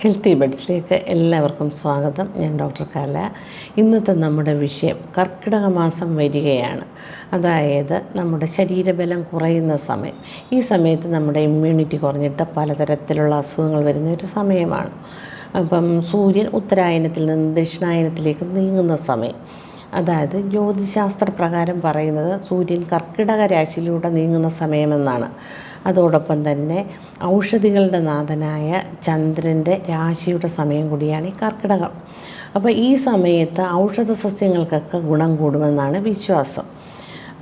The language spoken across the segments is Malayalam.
ഹെൽത്തി ബെഡ്സിലേക്ക് എല്ലാവർക്കും സ്വാഗതം. ഞാൻ ഡോക്ടർ കല. ഇന്നത്തെ നമ്മുടെ വിഷയം കർക്കിടക മാസം വരികയാണ്. അതായത് നമ്മുടെ ശരീരബലം കുറയുന്ന സമയം. ഈ സമയത്ത് നമ്മുടെ ഇമ്മ്യൂണിറ്റി കുറഞ്ഞിട്ട് പലതരത്തിലുള്ള അസുഖങ്ങൾ വരുന്ന ഒരു സമയമാണ്. അപ്പം സൂര്യൻ ഉത്തരായനത്തിൽ നിന്ന് ദക്ഷിണായനത്തിലേക്ക് നീങ്ങുന്ന സമയം. അതായത് ജ്യോതിശാസ്ത്ര പ്രകാരം പറയുന്നത് സൂര്യൻ കർക്കിടക രാശിയിലൂടെ നീങ്ങുന്ന സമയമെന്നാണ്. അതോടൊപ്പം തന്നെ ഔഷധികളുടെ നാഥനായ ചന്ദ്രന്റെ രാശിയുടെ സമയം കൂടിയാണ് ഈ കർക്കിടകം. അപ്പോൾ ഈ സമയത്ത് ഔഷധ സസ്യങ്ങൾക്കൊക്കെ ഗുണം കൂടുമെന്നാണ് വിശ്വാസം.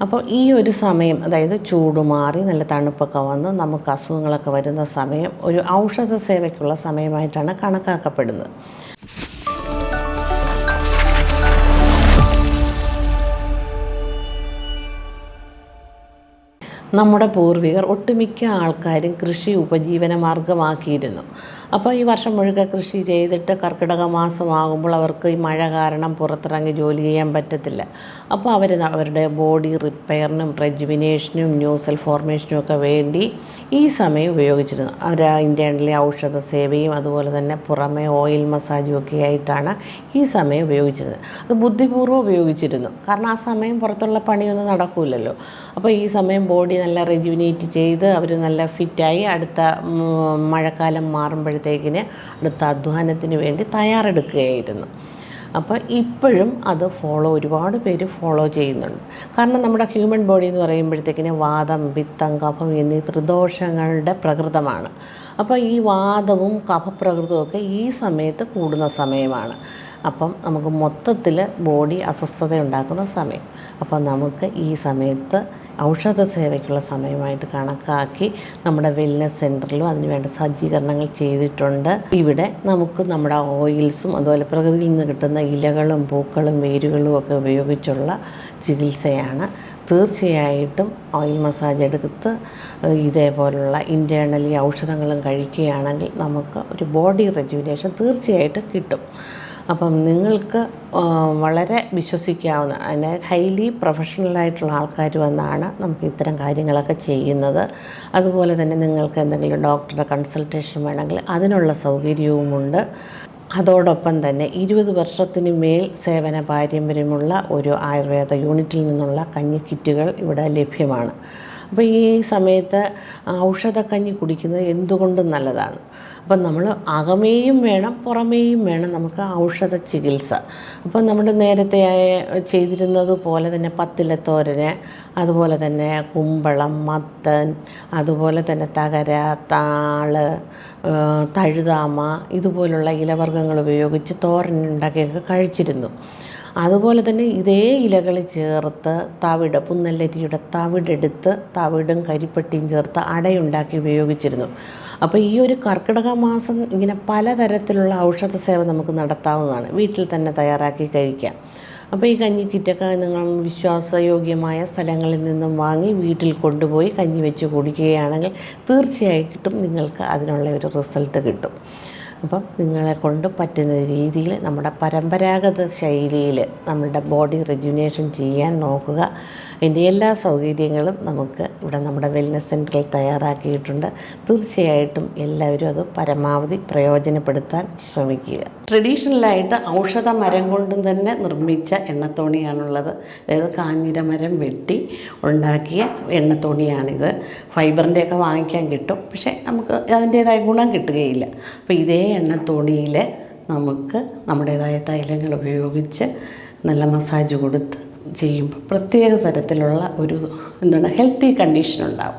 അപ്പോൾ ഈ ഒരു സമയം അതായത് ചൂട് മാറി നല്ല തണുപ്പൊക്കെ വന്ന് നമുക്ക് അസുഖങ്ങളൊക്കെ വരുന്ന സമയം ഒരു ഔഷധ സേവയ്ക്കുള്ള സമയമായിട്ടാണ് കണക്കാക്കപ്പെടുന്നത്. നമ്മുടെ പൂർവികർ ഒട്ടുമിക്ക ആൾക്കാരും കൃഷി ഉപജീവന മാർഗമാക്കിയിരുന്നു. അപ്പോൾ ഈ വർഷം മുഴുവൻ കൃഷി ചെയ്തിട്ട് കർക്കിടക മാസമാകുമ്പോൾ അവർക്ക് ഈ മഴ കാരണം പുറത്തിറങ്ങി ജോലി ചെയ്യാൻ പറ്റത്തില്ല. അപ്പോൾ അവർ അവരുടെ ബോഡി റിപ്പയറിനും റെജുവിനേഷനും ന്യൂസൽ ഫോർമേഷനും ഒക്കെ വേണ്ടി ഈ സമയം ഉപയോഗിച്ചിരുന്നു. അവർ ഇന്റേണലി ഔഷധ സേവയും അതുപോലെ തന്നെ പുറമെ ഓയിൽ മസാജും ഒക്കെ ആയിട്ടാണ് ഈ സമയം ഉപയോഗിച്ചിരുന്നത്. അത് ബുദ്ധിപൂർവം ഉപയോഗിച്ചിരുന്നു. കാരണം ആ സമയം പുറത്തുള്ള പണിയൊന്നും നടക്കില്ലല്ലോ അപ്പോൾ ഈ സമയം ബോഡി നല്ല റെജുവിനേറ്റ് ചെയ്ത് അവർ നല്ല ഫിറ്റായി അടുത്ത മഴക്കാലം മഴക്കാലം മാറുമ്പോഴത്തേക്കിന് അടുത്ത അധ്വാനത്തിന് വേണ്ടി തയ്യാറെടുക്കുകയായിരുന്നു. അപ്പോൾ ഇപ്പോഴും അത് ഫോളോ ഒരുപാട് പേര് ഫോളോ ചെയ്യുന്നുണ്ട്. കാരണം നമ്മുടെ ഹ്യൂമൻ ബോഡി എന്ന് പറയുമ്പോഴത്തേക്കിന് വാദം പിത്തം കഫം എന്നീ ത്രിദോഷങ്ങളുടെ പ്രകൃതമാണ്. അപ്പോൾ ഈ വാദവും കഫപ്രകൃതവും ഈ സമയത്ത് കൂടുന്ന സമയമാണ്. അപ്പം നമുക്ക് മൊത്തത്തിൽ ബോഡി അസ്വസ്ഥത ഉണ്ടാക്കുന്ന സമയം. അപ്പം നമുക്ക് ഈ സമയത്ത് ഔഷധ സേവയ്ക്കുള്ള സമയമായിട്ട് കണക്കാക്കി നമ്മുടെ വെൽനസ് സെന്ററിലും അതിനുവേണ്ട സജ്ജീകരണങ്ങൾ ചെയ്തിട്ടുണ്ട്. ഇവിടെ നമുക്ക് നമ്മുടെ ഓയിൽസും അതുപോലെ പ്രകൃതിയിൽ നിന്ന് കിട്ടുന്ന ഇലകളും പൂക്കളും വേരുകളും ഒക്കെ ഉപയോഗിച്ചുള്ള ചികിത്സയാണ്. തീർച്ചയായിട്ടും ഓയിൽ മസാജ് എടുത്ത് ഇതേപോലുള്ള ഇന്റേർണലി ഔഷധങ്ങളും കഴിക്കുകയാണെങ്കിൽ നമുക്ക് ഒരു ബോഡി റെജുവിനേഷൻ തീർച്ചയായിട്ടും കിട്ടും. അപ്പം നിങ്ങൾക്ക് വളരെ വിശ്വസിക്കാവുന്ന അതിനെ ഹൈലി പ്രൊഫഷണലായിട്ടുള്ള ആൾക്കാർ വന്നാണ് നമുക്ക് ഇത്തരം കാര്യങ്ങളൊക്കെ ചെയ്യുന്നത്. അതുപോലെ തന്നെ നിങ്ങൾക്ക് എന്തെങ്കിലും ഡോക്ടറുടെ കൺസൾട്ടേഷൻ വേണമെങ്കിൽ അതിനുള്ള സൗകര്യവുമുണ്ട്. അതോടൊപ്പം തന്നെ ഇരുപത് വർഷത്തിന് മേൽ സേവന പാരമ്പര്യമുള്ള ഒരു ആയുർവേദ യൂണിറ്റിൽ നിന്നുള്ള കഞ്ഞി കിറ്റുകൾ ഇവിടെ ലഭ്യമാണ്. അപ്പോൾ ഈ സമയത്ത് ഔഷധക്കഞ്ഞി കുടിക്കുന്നത് എന്തുകൊണ്ടും നല്ലതാണ്. അപ്പം നമ്മൾ അകമേയും വേണം പുറമേയും വേണം നമുക്ക് ഔഷധ ചികിത്സ. അപ്പം നമ്മൾ നേരത്തെ ചെയ്തിരുന്നത് പോലെ തന്നെ പത്തിലത്തോരന് അതുപോലെ തന്നെ കുമ്പളം മത്തൻ അതുപോലെ തന്നെ തകര താൾ തഴുതാമ ഇതുപോലുള്ള ഇലവർഗങ്ങൾ ഉപയോഗിച്ച് തോരൻ ഉണ്ടാക്കിയൊക്കെ കഴിച്ചിരുന്നു. അതുപോലെ തന്നെ ഇതേ ഇലകൾ ചേർത്ത് തവിട് പുന്നല്ലരിയുടെ തവിടെടുത്ത് തവിടും കരിപ്പട്ടിയും ചേർത്ത് അടയുണ്ടാക്കി ഉപയോഗിച്ചിരുന്നു. അപ്പോൾ ഈ ഒരു കർക്കിടക മാസം ഇങ്ങനെ പലതരത്തിലുള്ള ഔഷധ സേവ നമുക്ക് നടത്താവുന്നതാണ്. വീട്ടിൽ തന്നെ തയ്യാറാക്കി കഴിക്കാം. അപ്പോൾ ഈ കഞ്ഞി കിറ്റൊക്കെ നിങ്ങൾ വിശ്വാസയോഗ്യമായ സ്ഥലങ്ങളിൽ നിന്നും വാങ്ങി വീട്ടിൽ കൊണ്ടുപോയി കഞ്ഞി വെച്ച് കുടിക്കുകയാണെങ്കിൽ തീർച്ചയായിട്ടും നിങ്ങൾക്ക് അതിനുള്ള ഒരു റിസൾട്ട് കിട്ടും. അപ്പം നിങ്ങളെ കൊണ്ട് പറ്റുന്ന രീതിയിൽ നമ്മുടെ പരമ്പരാഗത ശൈലിയിൽ നമ്മളുടെ ബോഡി റെജുനേഷൻ ചെയ്യാൻ നോക്കുക. അതിന്റെ എല്ലാ സൗകര്യങ്ങളും നമുക്ക് ഇവിടെ നമ്മുടെ വെൽനസ് സെന്ററിൽ തയ്യാറാക്കിയിട്ടുണ്ട്. തീർച്ചയായിട്ടും എല്ലാവരും അത് പരമാവധി പ്രയോജനപ്പെടുത്താൻ ശ്രമിക്കുക. ട്രഡീഷണലായിട്ട് ഔഷധ മരം കൊണ്ടും തന്നെ നിർമ്മിച്ച എണ്ണത്തോണിയാണുള്ളത്. അതായത് കാഞ്ഞിര മരം വെട്ടി ഉണ്ടാക്കിയ എണ്ണത്തോണിയാണിത്. ഫൈബറിന്റെയൊക്കെ വാങ്ങിക്കാൻ കിട്ടും. പക്ഷേ നമുക്ക് അതിന്റേതായ ഗുണം കിട്ടുകയില്ല. അപ്പോൾ ഇതേ എണ്ണത്തോണിയിൽ നമുക്ക് നമ്മുടേതായ തൈലങ്ങൾ ഉപയോഗിച്ച് നല്ല മസാജ് കൊടുത്ത് ചെയ്യുമ്പോൾ പ്രത്യേക തരത്തിലുള്ള ഒരു എന്താണ് ഹെൽത്തി കണ്ടീഷൻ ഉണ്ടാവും.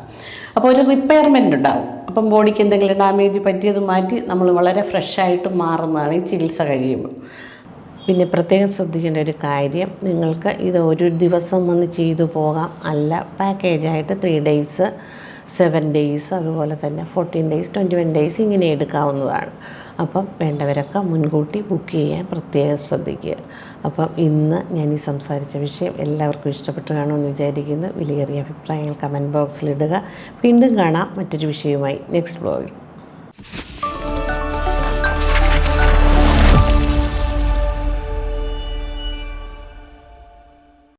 അപ്പോൾ ഒരു റിപ്പയർമെന്റ് ഉണ്ടാവും. അപ്പം ബോഡിക്ക് എന്തെങ്കിലും ഡാമേജ് പറ്റിയത് മാറ്റി നമ്മൾ വളരെ ഫ്രഷായിട്ട് മാറുന്നതാണ് ഈ ചികിത്സ കഴിയുമ്പോൾ. പിന്നെ പ്രത്യേകം ശ്രദ്ധിക്കേണ്ട ഒരു കാര്യം നിങ്ങൾക്ക് ഇത് ഒരു ദിവസം വന്ന് ചെയ്തു പോകാം. അല്ല പാക്കേജായിട്ട് ത്രീ ഡേയ്സ് സെവൻ ഡേയ്സ് അതുപോലെ തന്നെ fourteen days twenty one days ഇങ്ങനെ എടുക്കാവുന്നതാണ്. അപ്പം വേണ്ടവരൊക്കെ മുൻകൂട്ടി ബുക്ക് ചെയ്യാൻ പ്രത്യേകം ശ്രദ്ധിക്കുക. അപ്പം ഇന്ന് ഞാൻ ഈ സംസാരിച്ച വിഷയം എല്ലാവർക്കും ഇഷ്ടപ്പെട്ടു കാണുമെന്ന് വിചാരിക്കുന്നു. വിലയേറിയ അഭിപ്രായങ്ങൾ കമന്റ് ബോക്സിലിടുക വീണ്ടും കാണാം മറ്റൊരു വിഷയവുമായി. നെക്സ്റ്റ് ബ്ലോഗിൽ